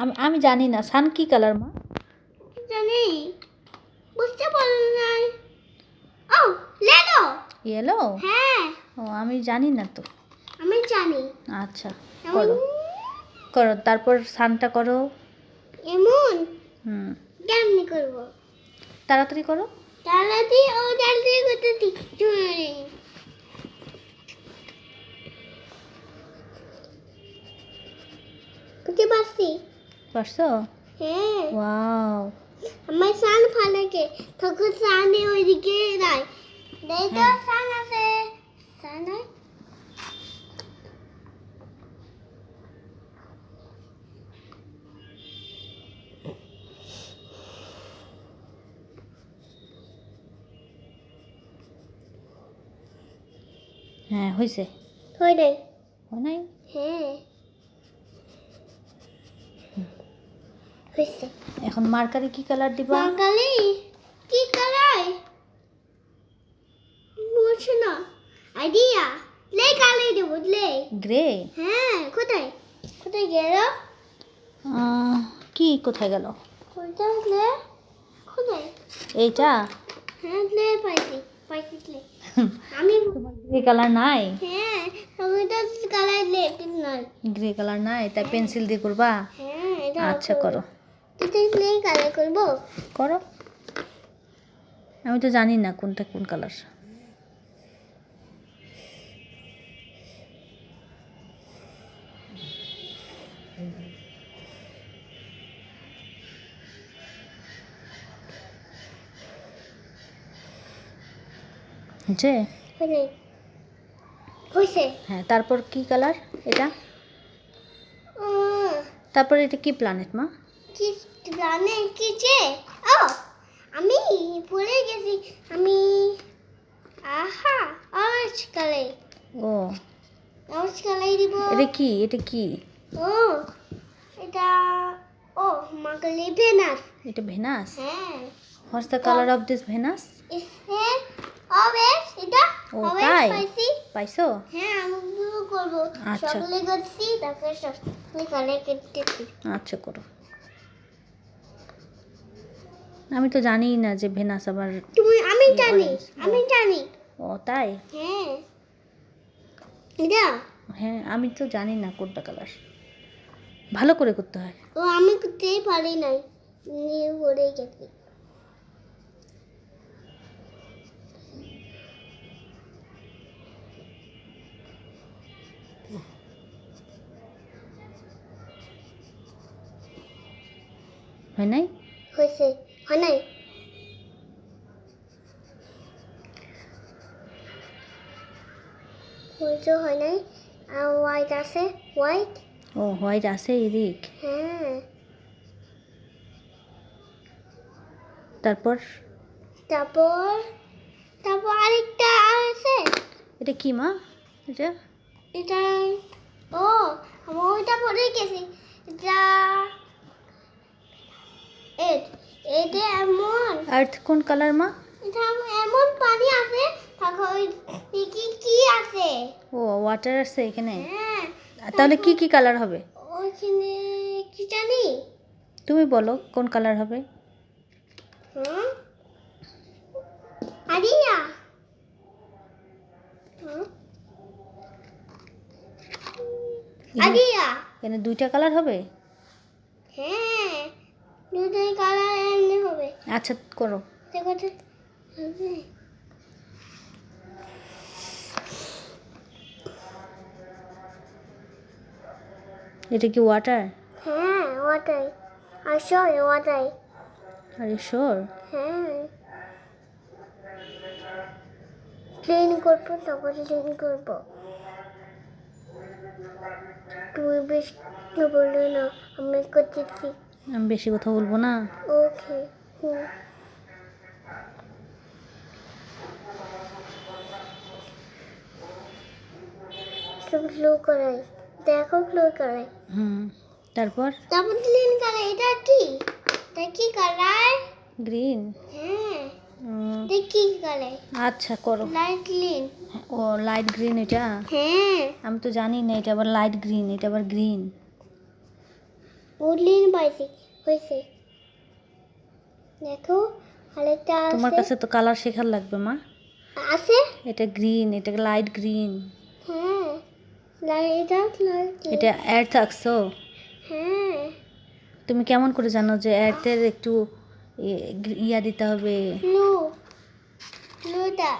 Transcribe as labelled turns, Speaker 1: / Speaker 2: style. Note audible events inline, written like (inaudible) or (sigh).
Speaker 1: আমি আমি জানি না। সান কি কালার মা?
Speaker 2: জানি? বুঝতে পারলাম না। ও লেলো
Speaker 1: ইয়েলো
Speaker 2: হ্যাঁ।
Speaker 1: ও আমি জানি না তো।
Speaker 2: আমি জানি।
Speaker 1: আচ্ছা করো। করো তারপর সানটা করো।
Speaker 2: এমন?
Speaker 1: হুম।
Speaker 2: কেমনি করব?
Speaker 1: তাড়াতাড়ি করো।
Speaker 2: তাড়াতাড়ি ও তাড়াতাড়ি করতে দিচ্ছি করতে পারছি
Speaker 1: পারছ?
Speaker 2: হ্যাঁ।
Speaker 1: ওয়াও।
Speaker 2: আমার সান ফালাকে তখন সানে ওইদিকে নাই দেখ তো
Speaker 1: হ্যাঁ।
Speaker 2: সান আছে। সান নাই
Speaker 1: হ্যাঁ হয়েছে
Speaker 2: হই নাই
Speaker 1: হয় নাই
Speaker 2: হ্যাঁ। হয়েছে
Speaker 1: এখন মার্কারে কি কালার দিবা?
Speaker 2: বাঙালি? কি কালাই বুঝছ না। আইডিয়া। লে কালাই দেবো লে
Speaker 1: গ্রে?
Speaker 2: হ্যাঁ কোথায়? কোথায় গেল?
Speaker 1: কি কোথায় গেল?
Speaker 2: কোথায় কোথায়?
Speaker 1: এইটা?
Speaker 2: হ্যাঁ লে পাইছি। পাইছি লে। (laughs) আমি
Speaker 1: গ্রে কালার নাই?
Speaker 2: হ্যাঁ আমি তো কালাই লে নয়
Speaker 1: গ্রে কালার নাই তাই পেন্সিল দিয়ে করবা?
Speaker 2: হ্যাঁ এটা
Speaker 1: আচ্ছা করো।
Speaker 2: কালাই করব?
Speaker 1: করো। আমি তো জানি না কোনটা কোন কালার হয়েছে
Speaker 2: হই
Speaker 1: হ্যাঁ তারপর কি কালার এটা? তারপর এটা কি প্ল্যানেট মা?
Speaker 2: কি প্লানে কি যে? ও আমি ভুলে গেছি। আমি আহা অরেঞ্জ কালার
Speaker 1: ও।
Speaker 2: অরেঞ্জ কালার দিব।
Speaker 1: এটা কি? এটা কি?
Speaker 2: ও এটা ও মাকালি ভেনাস।
Speaker 1: এটা ভেনাস?
Speaker 2: হ্যাঁ।
Speaker 1: What's the colour of this Venus?
Speaker 2: ইসে অরেঞ্জ এটা
Speaker 1: ও, তাই?
Speaker 2: পাইছো। হ্যাঁ আমি করব।
Speaker 1: আচ্ছা।
Speaker 2: সকলে করছি তারপরে সকলে কালার কেটেছি
Speaker 1: আচ্ছা করো। আমি তো জানিই না যে ভেনাস আবার
Speaker 2: তুমি আমি জানি আমি জানি।
Speaker 1: ও তাই?
Speaker 2: হ্যাঁ। এটা
Speaker 1: হ্যাঁ আমি তো জানি না কোনটা কালার ভালো করে করতে হয়।
Speaker 2: ও আমি করতেই পারি নাই। নিয়ে পড়ে গেছি।
Speaker 1: হয় নাই?
Speaker 2: হয়েছে। হয় নাই? হয়েছে হয় নাই? আর হোয়াইট আছে হোয়াইট
Speaker 1: ও হোয়াইট আছে এদিক
Speaker 2: হ্যাঁ।
Speaker 1: তারপর?
Speaker 2: তারপর তারপর আরেকটা আছে।
Speaker 1: এটা কি মা? এটা?
Speaker 2: এটা ও আমি ওইটা পড়ে গেছি। এটা এট এটা এমন।
Speaker 1: আর্থ কোন কালার মা?
Speaker 2: এটা এমন পানি আছে তারপর কি কি আছে?
Speaker 1: ও ওয়াটার আছে এখানে?
Speaker 2: হ্যাঁ।
Speaker 1: তাহলে কি কি কালার হবে?
Speaker 2: ওইখানে কি জানি
Speaker 1: তুমি বলো কোন কালার হবে?
Speaker 2: হুম? আরিয়া। আরিয়া।
Speaker 1: এখানে দুইটা কালার হবে?
Speaker 2: দুটোই কালার এমনি হবে।
Speaker 1: আচ্ছা করো।
Speaker 2: দেখো তো
Speaker 1: এটা কি ওয়াটার
Speaker 2: হ্যাঁ ওটাই আসল ওটাই
Speaker 1: আরে শোর
Speaker 2: হ্যাঁ। ক্লিন করব তারপর ক্লিন করব। তুমি বেশ বলল না আমি করতেছি।
Speaker 1: আমি বেশি কথা বলব না।
Speaker 2: ওকে হুম। করাই দেখো করাই।
Speaker 1: হুম তারপর?
Speaker 2: তারপর ক্লিন করাই এটা কি? এটা কি কালার
Speaker 1: গ্রিন
Speaker 2: হ্যাঁ। এটা কি কালার
Speaker 1: আচ্ছা করো।
Speaker 2: লাইট ক্লিন
Speaker 1: ও লাইট গ্রিন এটা?
Speaker 2: হ্যাঁ।
Speaker 1: আমি তো জানি না এটা আবার লাইট গ্রিন এটা আবার গ্রিন
Speaker 2: উডলিন পাইছি হয়েছে দেখো আরেকটা
Speaker 1: তোমার কাছে তো কালার শেখার লাগবে মা।
Speaker 2: আছে?
Speaker 1: এটা গ্রিন এটা লাইট গ্রিন
Speaker 2: হ্যাঁ লাইট আউট লাইট
Speaker 1: এটা অ্যাড থাকছো
Speaker 2: হ্যাঁ।
Speaker 1: তুমি কেমন করে জানো যে অ্যাডের একটু ইয়া দিতে হবে?
Speaker 2: ব্লু ব্লুটা